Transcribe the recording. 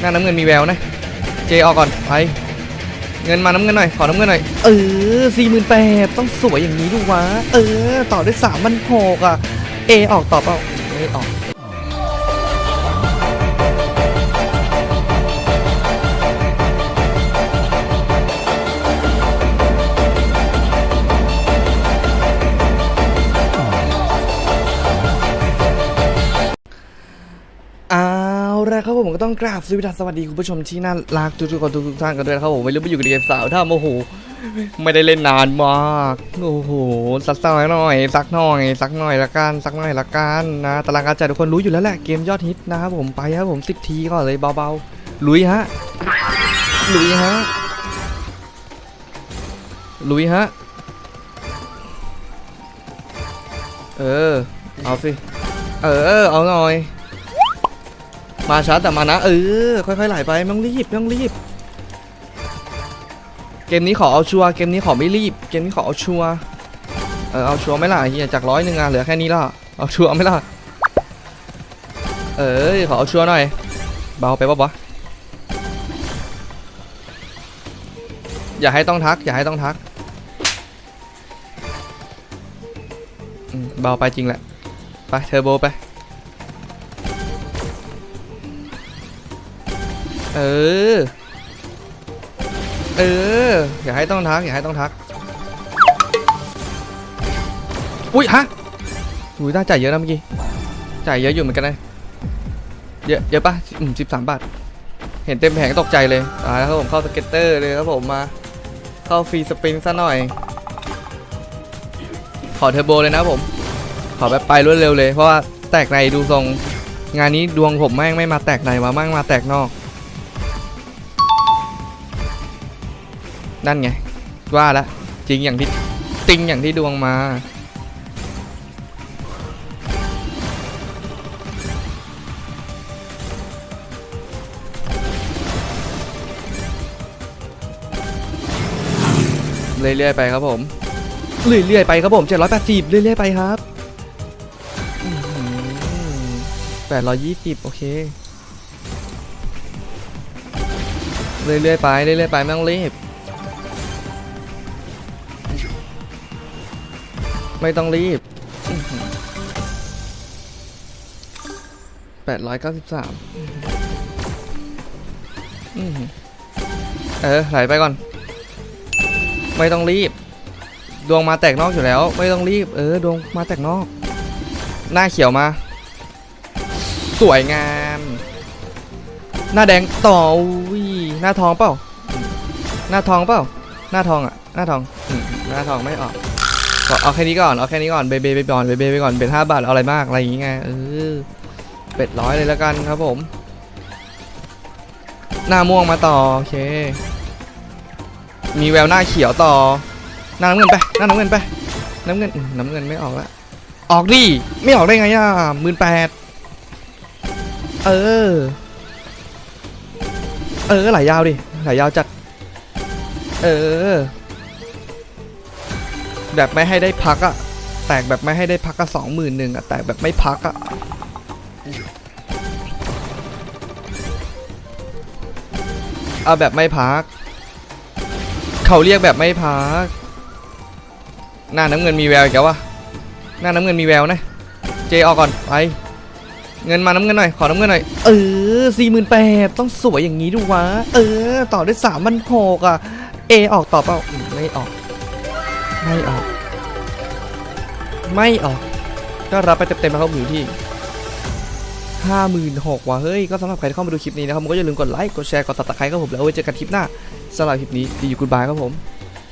หน้าน้ำเงินมีแววนะ เจออกก่อนไปเงินมาน้ำเงินหน่อยขอน้ำเงินหน่อยเออสี่หมื่นแปดต้องสวยอย่างนี้ดูวะเออ ต่อด้วยสามพันหกอะเอออกต่อเปล่าเออออก ละครับผมก็ต้องกราบสวัสดีคุณผู้ชมที่น่ารักทุกๆคนทุกๆท่านกันด้วยนะครับผมไม่รู้ไปอยู่กับเกมสาวถ้าโมโหไม่ได้เล่นนานมากโอ้โหสักหน่อยหน่อยสักหน่อยสักหน่อยละกันสักหน่อยละกันนะตารางการจ่ายทุกคนรู้อยู่แล้วแหละเกมยอดฮิตนะครับผมไปครับผมสิบทีก่อนเลยเบาๆลุยฮะลุยฮะลุยฮะเออเอาสิเออเอาหน่อย มาช้าแต่มานะ เออ ค่อยๆไหลไปไม่ต้องรีบไม่ต้องรีบ เกมนี้ขอเอาชัวร์เกมนี้ขอไม่รีบ เกมนี้ขอเอาชัวร์เออเอาชัวร์ไม่ล่ะเฮียจากร้อยหนึ่งอะเหลือแค่นี้ละเอาชัวร์ไม่ล่ะเออขอเอาชัวร์หน่อย เบาไปปะวะอย่าให้ต้องทัก อย่าให้ต้องทักเบาไปจริงแหละ ไปเทอร์โบไป เออ เออ อย่าให้ต้องทัก อย่าให้ต้องทัก อุ้ยฮะอุ้ยน่าจ่ายเยอะนะเมื่อกี้ จ่ายเยอะอยู่เหมือนกันนะ เยอะเยอะปะอืมสิบสามบาท เห็นเต็มแผงตกใจเลยตายแล้วครับผมเข้าสเก็ตเตอร์เลยครับผมมา เข้าฟรีสปรินซะหน่อย ขอเทอร์โบเลยนะผม ขอแบบไปรวดเร็วเลย เพราะว่าแตกในดูทรงงานนี้ดวงผมแม่งไม่มาแตกในมาแม่งมาแตกนอก นั่นไง ว่าละจริงอย่างที่จริงอย่างที่ดวงมา เรื่อยๆไปครับผมเรื่อยๆไปครับผม 780 เรื่อยๆไปครับแปดร้อยยี่สิบโอเค เรื่อยๆไป เรื่อยๆไปไม่ต้องรีบ ไม่ต้องรีบแปดร้อยเก้าสิบสามเออ ไหลไปก่อน ไม่ต้องรีบ ดวงมาแตกนอกอยู่แล้ว ไม่ต้องรีบ เออ ดวงมาแตกนอก หน้าเขียวมา สวยงาม หน้าแดงต่ออุ้หน้าทองเปล่า หน้าทองเปล่า หน้าทองอะ หน้าทอง หน้าทองไม่ออก เอาแค่นี้ก่อน เอาแค่นี้ก่อน เบเบไปก่อน เบเบไปก่อนเบ็ดห้าบาท เอาอะไรมาก อะไรอย่างงี้ไง เออ เป็ดร้อยเลยแล้วกันครับผม หน้าม่วงมาต่อ โอเค มีแววหน้าเขียวต่อ หน้าน้ำเงินไป หน้าน้ำเงินไป น้ำเงิน น้ำเงินไม่ออกละ ออกดิ ไม่ออกได้ไงอะหมื่นแปด เออ เออไหลยาวดิ ไหลยาวจัด เออ แบบไม่ให้ได้พักอะแตกแบบไม่ให้ได้พักก็สองหมื่นหนึ่งอะแตกแบบไม่พักอะเอาแบบไม่พัก เขาเรียกแบบไม่พัก หน้าน้ำเงินมีแววอีกแล้ววะหน้าน้ำเงินมีแววนะ เจออกก่อนไป เงินมาน้ำเงินหน่อย ขอน้ำเงินหน่อย เออสี่หมื่นแปดต้องสวยอย่างนี้ดูวะ เออ ต่อด้วยสามพันหกอะ เอออกต่อเปล่า ไม่ออก ไม่ออก ไม่ออก ก็รับไปเต็มๆนะครับอยู่ที่ห้าหมื่นหกว่ะเฮ้ย ก็สำหรับใครที่เข้ามาดูคลิปนี้นะครับผมก็อย่าลืมกดไลค์ กดแชร์ กดติดตามครับผมแล้วเอาไว้เจอกันคลิปหน้าสำหรับคลิปนี้ดีอยู่กูดบายครับผม